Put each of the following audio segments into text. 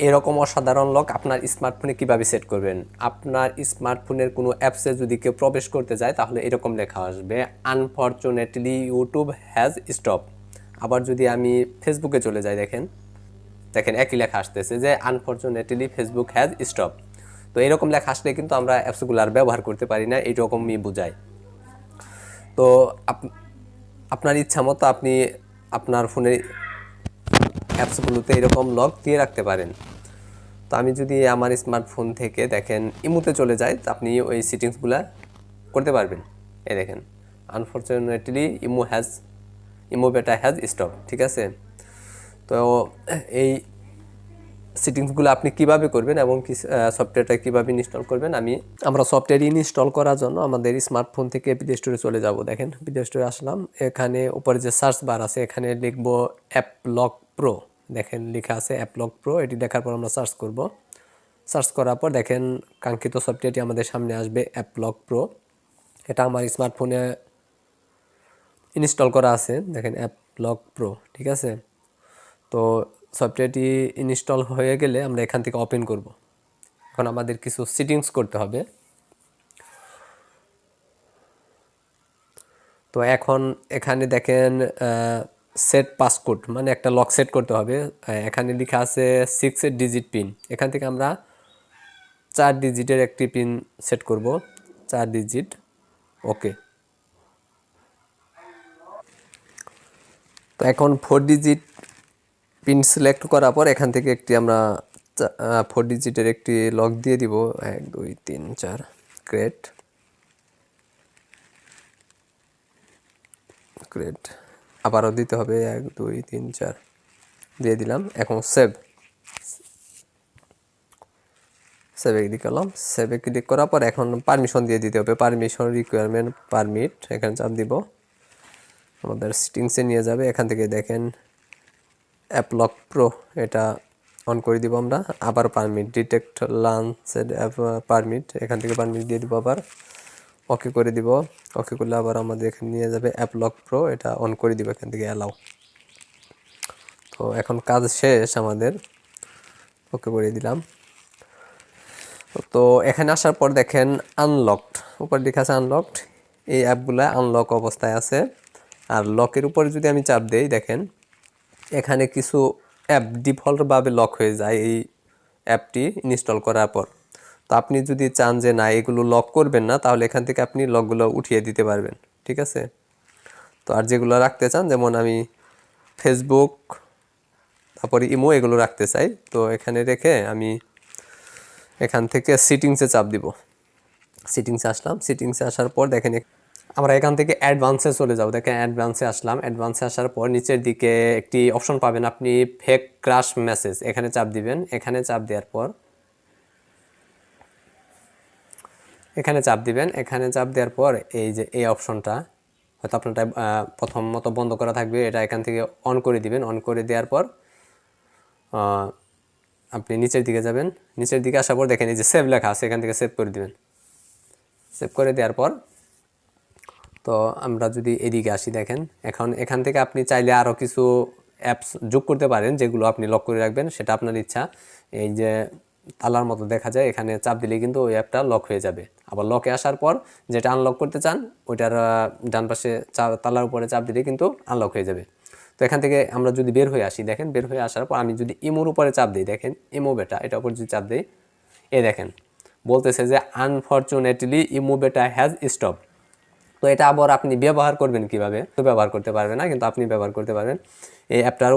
এরকম অসাধারণ লক আপনার স্মার্টফোনে কীভাবে সেট করবেন? আপনার স্মার্টফোনের কোনো অ্যাপসে যদি কেউ প্রবেশ করতে যায় তাহলে এরকম লেখা আসবে আনফর্চুনেটলি ইউটিউব হ্যাজ স্টপ আবার যদি আমি ফেসবুকে চলে যাই, দেখেন দেখেন একই লেখা আসতেছে যে আনফর্চুনেটলি ফেসবুক হ্যাজ স্টপ তো এরকম লেখা আসলে কিন্তু আমরা অ্যাপসগুলো আর ব্যবহার করতে পারি না, এইরকমই বোঝায়। তো আপ- আপনার ইচ্ছা মতো আপনি আপনার ফোনে অ্যাপসগুলোতে এরকম লক দিয়ে রাখতে পারেন। তো আমি যদি আমার স্মার্টফোন থেকে দেখেন, ইমুতে চলে যাই তো আপনি ওই সেটিংসগুলো করতে পারবেন। এই দেখেন unfortunately imo has imo beta has stop ঠিক আছে? তো এই সেটিংসগুলো আপনি কীভাবে করবেন এবং কি সফটওয়্যারটা কীভাবে ইনস্টল করবেন, আমি, আমরা সফটওয়্যার ইনস্টল করার জন্য আমাদের স্মার্টফোন থেকে প্লে স্টোরে চলে যাব। দেখেন প্লে স্টোরে আসলাম, এখানে উপরে যে সার্চ বার আছে, এখানে লিখব অ্যাপ লক প্রো দেখেন লেখা আছে অ্যাপ লক প্রো এটি দেখার পর আমরা সার্চ করব। সার্চ করার পর দেখেন কাঙ্ক্ষিত সফটওয়্যারটি আমাদের সামনে আসবে অ্যাপ লক প্রো এটা আমার স্মার্টফোনে ইনস্টল করা আছে, দেখেন অ্যাপ লক প্রো ঠিক আছে? তো সফটওয়্যারটি ইনস্টল হয়ে গেলে আমরা এখান থেকে ওপেন করব। এখন আমাদের কিছু সেটিংস করতে হবে। তো এখন এখানে দেখেন সেট পাসকোড মানে একটা লক সেট করতে হবে। এখানে লেখা আছে সিক্স ডিজিট পিন এখান থেকে আমরা চার ডিজিটের একটি পিন সেট করব। চার ডিজিট ওকে তো এখন ফোর ডিজিট পিন সিলেক্ট করার পর এখান থেকে একটি আমরা ফোর ডিজিটের একটি লক দিয়ে দিব। এক, দুই, তিন, চার গ্রেট গ্রেট আবারও দিতে হবে এক, দুই, তিন, চার। দিয়ে দিলাম, এখন সেভ সেভে ক্লিক করলাম। সেভে ক্লিক করার পর এখন পারমিশন দিয়ে দিতে হবে। পারমিশন রিকোয়ারমেন্ট পারমিট এখানে চাপ দিব। আমাদের সেটিংসে নিয়ে যাবে। এখান থেকে দেখেন অ্যাপলক প্রো এটা অন করে দিব আমরা। আবার পারমিট ডিটেক্ট লাঞ্চের পারমিট এখান থেকে পারমিট দিয়ে দিব আবার। ওকে করে দিব। ওকে করলে আবার আমাদের এখানে নিয়ে যাবে অ্যাপলক প্রো এটা অন করে দিব এখান থেকে অ্যালাউ তো এখন কাজ শেষ আমাদের। ওকে করে দিলাম। তো এখানে আসার পর দেখেন আনলকড উপর লেখা আছে আনলকড এই অ্যাপগুলো আনলক অবস্থায় আছে। আর লকের উপরে যদি আমি চাপ দেই, দেখেন এখানে কিছু অ্যাপ ডিফল্টভাবে লক হয়ে যায় এই অ্যাপটি ইনস্টল করার পর। তো আপনি যদি চান যে না, এগুলো লক করবেন না, তাহলে এখান থেকে আপনি লকগুলো উঠিয়ে দিতে পারবেন, ঠিক আছে? তো আর যেগুলো রাখতে চান, যেমন আমি ফেসবুক তারপরে ইমো এগুলো রাখতে চাই, তো এখানে রেখে আমি এখান থেকে সিটিংসে চাপ দিব। সিটিংসে আসলাম সিটিংসে আসার পর দেখেন আমরা এখান থেকে অ্যাডভান্সে চলে যাব। দেখেন অ্যাডভান্সে আসলাম অ্যাডভান্সে আসার পর নিচের দিকে একটি অপশন পাবেন আপনি ফেক ক্রাশ মেসেজ এখানে চাপ দিবেন। এখানে চাপ দেওয়ার পর এখানে চাপ দিবেন। এখানে চাপ দেওয়ার পর এই যে এই অপশনটা, হয়তো আপনারটা প্রথম মতো বন্ধ করা থাকবে, এটা এখান থেকে অন করে দিবেন। অন করে দেওয়ার পর আপনি নিচের দিকে যাবেন। নিচের দিকে আসার পর দেখেন এই যে সেভ লেখা আছে, এখান থেকে সেভ করে দিবেন। সেভ করে দেওয়ার পর, তো আমরা যদি এদিকে আসি দেখেন, এখন এখান থেকে আপনি চাইলে আরও কিছু অ্যাপস যোগ করতে পারেন, যেগুলো আপনি লক করে রাখবেন, সেটা আপনার ইচ্ছা। এই যে তালার মতো দেখা যায়, এখানে চাপ দিলে কিন্তু ওই অ্যাপটা লক হয়ে যাবে। আবার লকে আসার পর যেটা আনলক করতে চান, ওইটার ডান পাশে তালার উপরে চাপ দিলে কিন্তু আনলক হয়ে যাবে। তো এখান থেকে আমরা যদি বের হয়ে আসি, দেখেন বের হয়ে আসার পর আমি যদি ইমোর উপরে চাপ দিই, দেখেন ইমো বেটা এটা উপর যদি চাপ দিই, এ দেখেন, বলতেছে যে unfortunately imo beta has stop তো এটা আবার আপনি ব্যবহার করবেন কীভাবে? তো ব্যবহার করতে পারবেন না, কিন্তু আপনি ব্যবহার করতে পারবেন। এই অ্যাপটার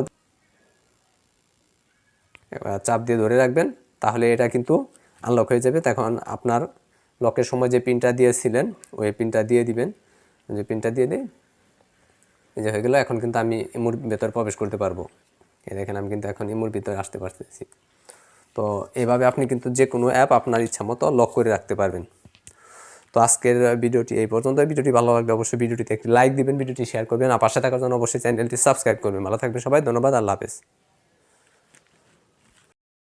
চাপ দিয়ে ধরে রাখবেন। তাহলে এটা কিন্তু আনলক হয়ে যাবে। তখন আপনার লকের সময় যে পিনটা দিয়েছিলেন, ওই পিনটা দিয়ে দিবেন। যে পিনটা দিয়ে দিই, এই যে হয়ে গেলো। এখন কিন্তু আমি ইমুর ভেতর প্রবেশ করতে পারব। এই দেখেন, আমি কিন্তু এখন ইমুর ভিতরে আসতে পারতেছি। তো এভাবে আপনি কিন্তু যে কোনো অ্যাপ আপনার ইচ্ছা মতো লক করে রাখতে পারবেন। তো আজকের ভিডিওটি এই পর্যন্ত ভিডিওটি ভালো লাগলে অবশ্যই ভিডিওটিতে একটি লাইক দিবেন, ভিডিওটি শেয়ার করবেন। আর পাশে থাকার জন্য অবশ্যই চ্যানেলটি সাবস্ক্রাইব করবেন। ভালো থাকবেন সবাই। ধন্যবাদ। আল্লাহ হাফেজ।